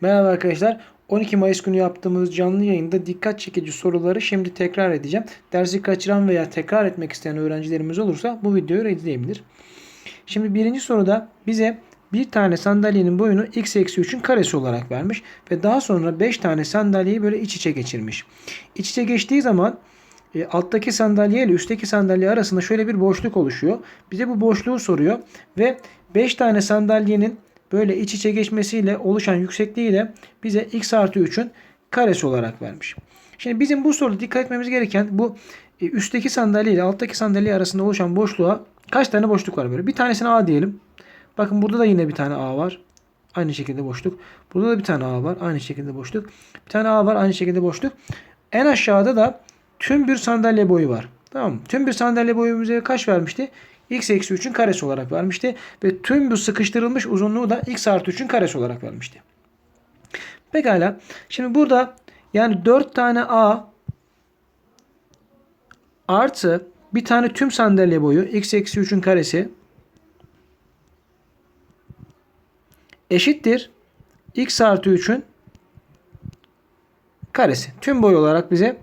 Merhaba arkadaşlar. 12 Mayıs günü yaptığımız canlı yayında dikkat çekici soruları şimdi tekrar edeceğim. Dersi kaçıran veya tekrar etmek isteyen öğrencilerimiz olursa bu videoyu izleyebilir. Şimdi birinci soruda bize bir tane sandalyenin boyunu x eksi 3'ün karesi olarak vermiş ve daha sonra 5 tane sandalyeyi böyle iç içe geçirmiş. İç içe geçtiği zaman e, alttaki sandalye ile üstteki sandalye arasında şöyle bir boşluk oluşuyor. Bize bu boşluğu soruyor ve 5 tane sandalyenin böyle iç içe geçmesiyle oluşan yüksekliği de bize x artı 3'ün karesi olarak vermiş. Şimdi bizim bu soruda dikkat etmemiz gereken bu e, üstteki sandalye ile alttaki sandalye arasında oluşan boşluğa kaç tane boşluk var böyle. Bir tanesine A diyelim. Bakın burada da yine bir tane A var. Aynı şekilde boşluk. Burada da bir tane A var. Aynı şekilde boşluk. Bir tane A var. Aynı şekilde boşluk. En aşağıda da tüm bir sandalye boyu var. Tamam? Tüm bir sandalye boyu bize kaç vermişti? X eksi 3'ün karesi olarak vermişti. Ve tüm bu sıkıştırılmış uzunluğu da x artı 3'ün karesi olarak vermişti. Pekala. Şimdi burada yani 4 tane A artı bir tane tüm sandalye boyu x eksi 3'ün karesi eşittir x artı 3'ün karesi. Tüm boy olarak bize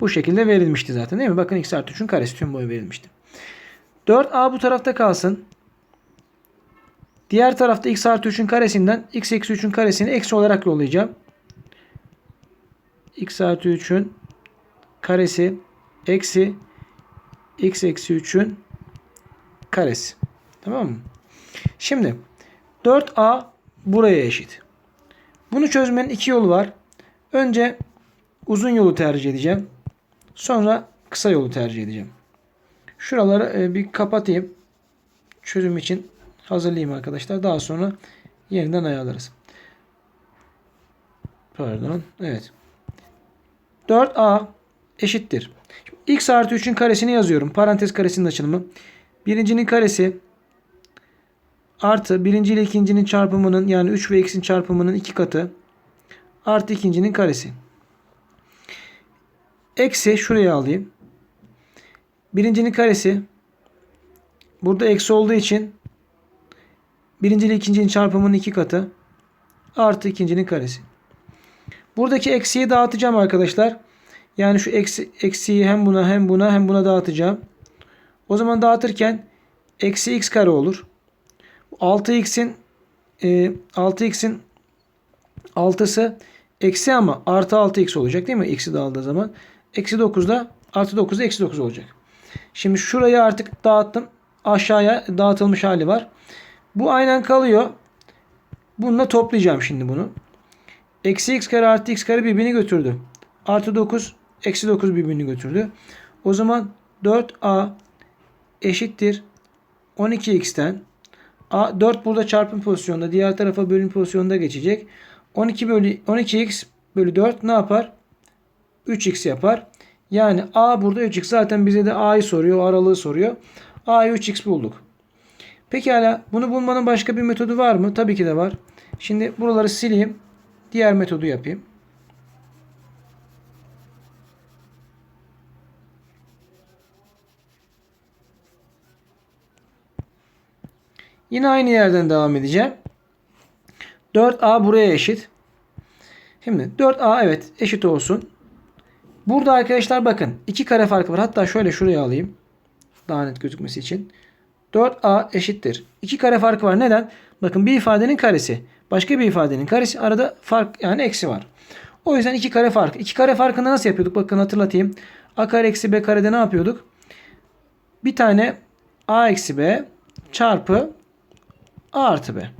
bu şekilde verilmişti zaten değil mi? Bakın x artı 3'ün karesi tüm boy verilmişti. 4a bu tarafta kalsın. Diğer tarafta x artı 3'ün karesinden x eksi 3'ün karesini eksi olarak yollayacağım. x artı 3'ün karesi eksi x eksi 3'ün karesi. Tamam mı? Şimdi 4a buraya eşit. Bunu çözmenin iki yolu var. Önce uzun yolu tercih edeceğim. Sonra kısa yolu tercih edeceğim. Şuraları e, bir kapatayım. Çözüm için hazırlayayım arkadaşlar. Daha sonra yeniden ayarlarız. Pardon. Evet. 4a eşittir. Şimdi x artı 3'ün karesini yazıyorum. Parantez karesinin açılımı. Birincinin karesi artı birinci ile ikincinin çarpımının yani 3 ve x'in çarpımının iki katı artı ikincinin karesi. Eksi şuraya alayım. Birincinin karesi burada eksi olduğu için birinci ile ikincinin çarpımının iki katı artı ikincinin karesi. Buradaki eksiyi dağıtacağım arkadaşlar. Yani şu eksi, eksiyi hem buna hem buna hem buna dağıtacağım. O zaman dağıtırken eksi x kare olur. 6x'in e, 6x'in 6'sı eksi ama artı 6x olacak değil mi? X'i dağıldığı zaman. Eksi 9'da artı 9'da eksi 9 olacak. Şimdi şurayı artık dağıttım. Aşağıya dağıtılmış hali var. Bu aynen kalıyor. Bununla toplayacağım şimdi bunu. Eksi x kare artı x kare birbirini götürdü. Artı 9 eksi 9 birbirini götürdü. O zaman 4a eşittir 12x'ten A, 4 burada çarpım pozisyonda. Diğer tarafa bölüm pozisyonunda geçecek. 12 bölü 12x bölü 4 ne yapar? 3x yapar. Yani A burada 3x. Zaten bize de A'yı soruyor. Aralığı soruyor. A'yı 3x bulduk. Pekala bunu bulmanın başka bir metodu var mı? Tabii ki de var. Şimdi buraları sileyim. Diğer metodu yapayım. Yine aynı yerden devam edeceğim. 4A buraya eşit. Şimdi 4A evet eşit olsun. Burada arkadaşlar bakın iki kare farkı var. Hatta şöyle şuraya alayım. Daha net gözükmesi için. 4A eşittir. İki kare farkı var. Neden? Bakın bir ifadenin karesi. Başka bir ifadenin karesi. Arada fark yani eksi var. O yüzden iki kare farkı. İki kare farkını nasıl yapıyorduk? Bakın hatırlatayım. A kare eksi B karede ne yapıyorduk? Bir tane A eksi B çarpı A artı B.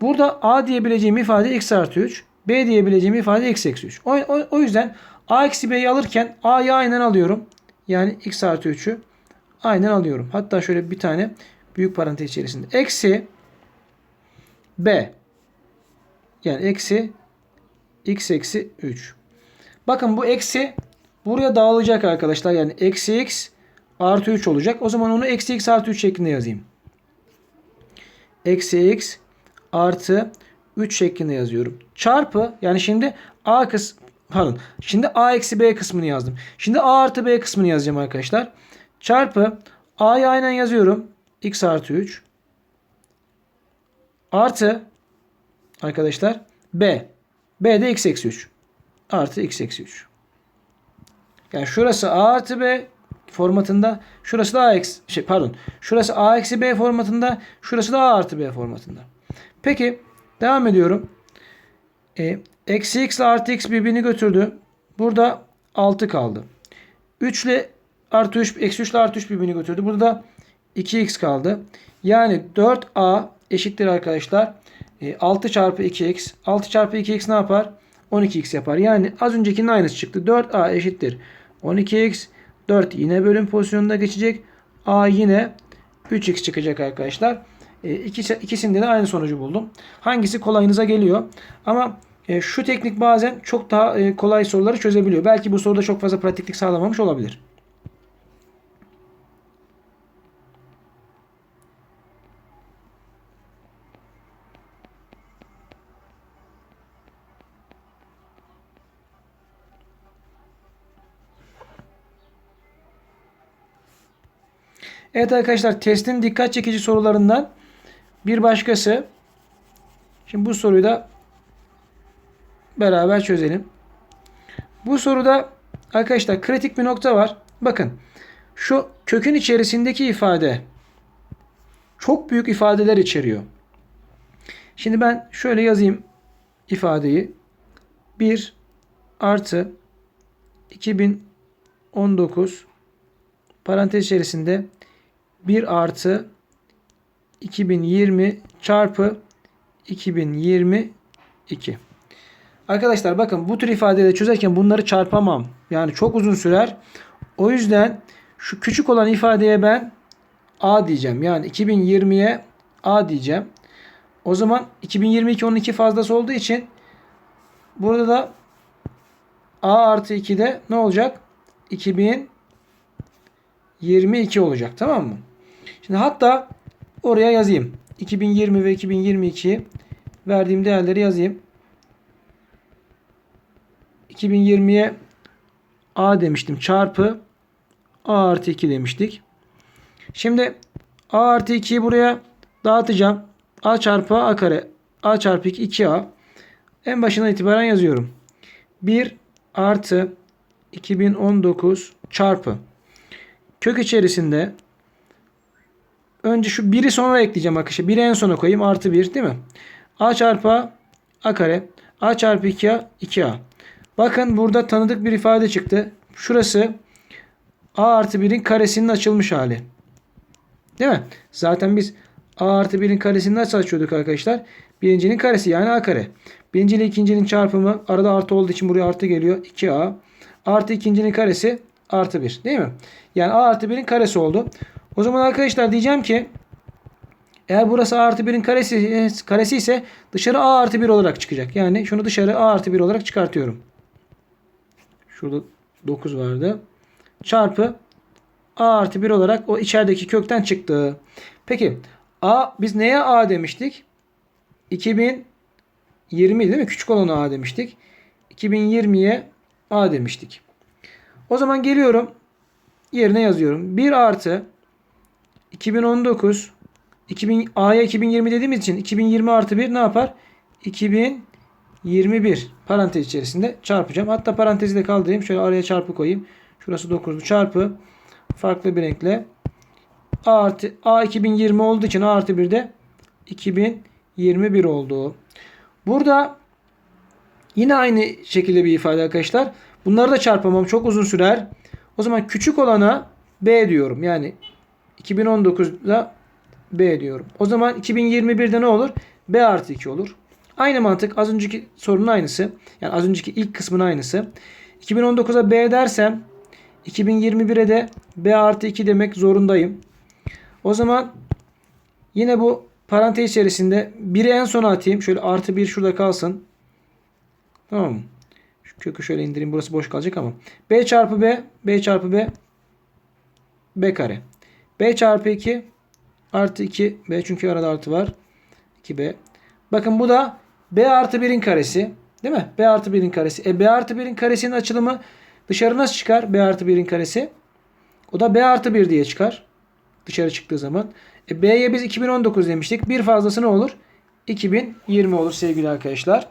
Burada A diyebileceğim ifade x artı 3. B diyebileceğim ifade x eksi 3. O, o, o yüzden A eksi B'yi alırken A'yı aynen alıyorum. Yani x artı 3'ü aynen alıyorum. Hatta şöyle bir tane büyük parantez içerisinde. Eksi B. Yani eksi x eksi 3. Bakın bu eksi buraya dağılacak arkadaşlar. Yani eksi x artı 3 olacak. O zaman onu eksi x artı 3 şeklinde yazayım eksi x artı 3 şeklinde yazıyorum. Çarpı yani şimdi a kıs pardon. Şimdi a eksi b kısmını yazdım. Şimdi a artı b kısmını yazacağım arkadaşlar. Çarpı a'yı aynen yazıyorum. x artı 3 artı arkadaşlar B. B de x eksi 3. Artı x eksi 3. Yani şurası a artı b formatında. Şurası da a eksi şey pardon. Şurası a eksi b formatında. Şurası da a artı b formatında. Peki devam ediyorum. E, eksi x ile artı x birbirini götürdü. Burada 6 kaldı. 3 ile artı 3 eksi 3 ile artı 3 birbirini götürdü. Burada da 2x kaldı. Yani 4a eşittir arkadaşlar. E, 6 çarpı 2x. 6 çarpı 2x ne yapar? 12x yapar. Yani az öncekinin aynısı çıktı. 4a eşittir. 12x. 4 yine bölüm pozisyonunda geçecek. a yine 3x çıkacak arkadaşlar. E, ikisi, ikisinde de aynı sonucu buldum. Hangisi kolayınıza geliyor. Ama e, şu teknik bazen çok daha e, kolay soruları çözebiliyor. Belki bu soruda çok fazla pratiklik sağlamamış olabilir. Evet arkadaşlar testin dikkat çekici sorularından bir başkası. Şimdi bu soruyu da beraber çözelim. Bu soruda arkadaşlar kritik bir nokta var. Bakın şu kökün içerisindeki ifade çok büyük ifadeler içeriyor. Şimdi ben şöyle yazayım ifadeyi. 1 artı 2019 parantez içerisinde 1 artı 2020 çarpı 2022. Arkadaşlar bakın bu tür ifadeleri çözerken bunları çarpamam. Yani çok uzun sürer. O yüzden şu küçük olan ifadeye ben A diyeceğim. Yani 2020'ye A diyeceğim. O zaman 2022 onun 2 fazlası olduğu için burada da A artı 2'de ne olacak? 2022 olacak. Tamam mı? Şimdi hatta oraya yazayım. 2020 ve 2022 verdiğim değerleri yazayım. 2020'ye A demiştim. Çarpı A artı 2 demiştik. Şimdi A artı 2'yi buraya dağıtacağım. A çarpı A kare. A çarpı 2 2A. En başından itibaren yazıyorum. 1 artı 2019 çarpı kök içerisinde önce şu 1'i sonra ekleyeceğim arkadaşlar. 1'i en sona koyayım. Artı 1 değil mi? A çarpı A, A kare. A çarpı 2A 2A. Bakın burada tanıdık bir ifade çıktı. Şurası A artı 1'in karesinin açılmış hali. Değil mi? Zaten biz A artı 1'in karesini nasıl açıyorduk arkadaşlar? Birincinin karesi yani A kare. Birinci ile ikincinin çarpımı arada artı olduğu için buraya artı geliyor. 2A. Artı ikincinin karesi artı 1. Değil mi? Yani A artı 1'in karesi oldu. O zaman arkadaşlar diyeceğim ki eğer burası A artı 1'in karesi, karesi ise dışarı A artı 1 olarak çıkacak. Yani şunu dışarı A artı 1 olarak çıkartıyorum. Şurada 9 vardı. Çarpı A artı 1 olarak o içerideki kökten çıktı. Peki A biz neye A demiştik? 2020 değil mi? Küçük olan A demiştik. 2020'ye A demiştik. O zaman geliyorum. Yerine yazıyorum. 1 artı 2019 2000, A'ya 2020 dediğimiz için 2020 artı 1 ne yapar? 2021 parantez içerisinde çarpacağım. Hatta parantezi de kaldırayım. Şöyle araya çarpı koyayım. Şurası 9'lu çarpı farklı bir renkle A artı A 2020 olduğu için A artı 1 de 2021 oldu. Burada yine aynı şekilde bir ifade arkadaşlar. Bunları da çarpamam çok uzun sürer. O zaman küçük olana B diyorum. Yani 2019'da B diyorum. O zaman 2021'de ne olur? B artı 2 olur. Aynı mantık az önceki sorunun aynısı. Yani az önceki ilk kısmın aynısı. 2019'a B dersem 2021'e de B artı 2 demek zorundayım. O zaman yine bu parantez içerisinde 1'i en sona atayım. Şöyle artı 1 şurada kalsın. Tamam mı? Şu kökü şöyle indireyim. Burası boş kalacak ama. B çarpı B. B çarpı B. B kare. B çarpı 2 artı 2 B çünkü arada artı var. 2B. Bakın bu da B artı 1'in karesi. Değil mi? B artı 1'in karesi. E B artı 1'in karesinin açılımı dışarı nasıl çıkar? B artı 1'in karesi. O da B artı 1 diye çıkar. Dışarı çıktığı zaman. E B'ye biz 2019 demiştik. Bir fazlası ne olur? 2020 olur sevgili arkadaşlar.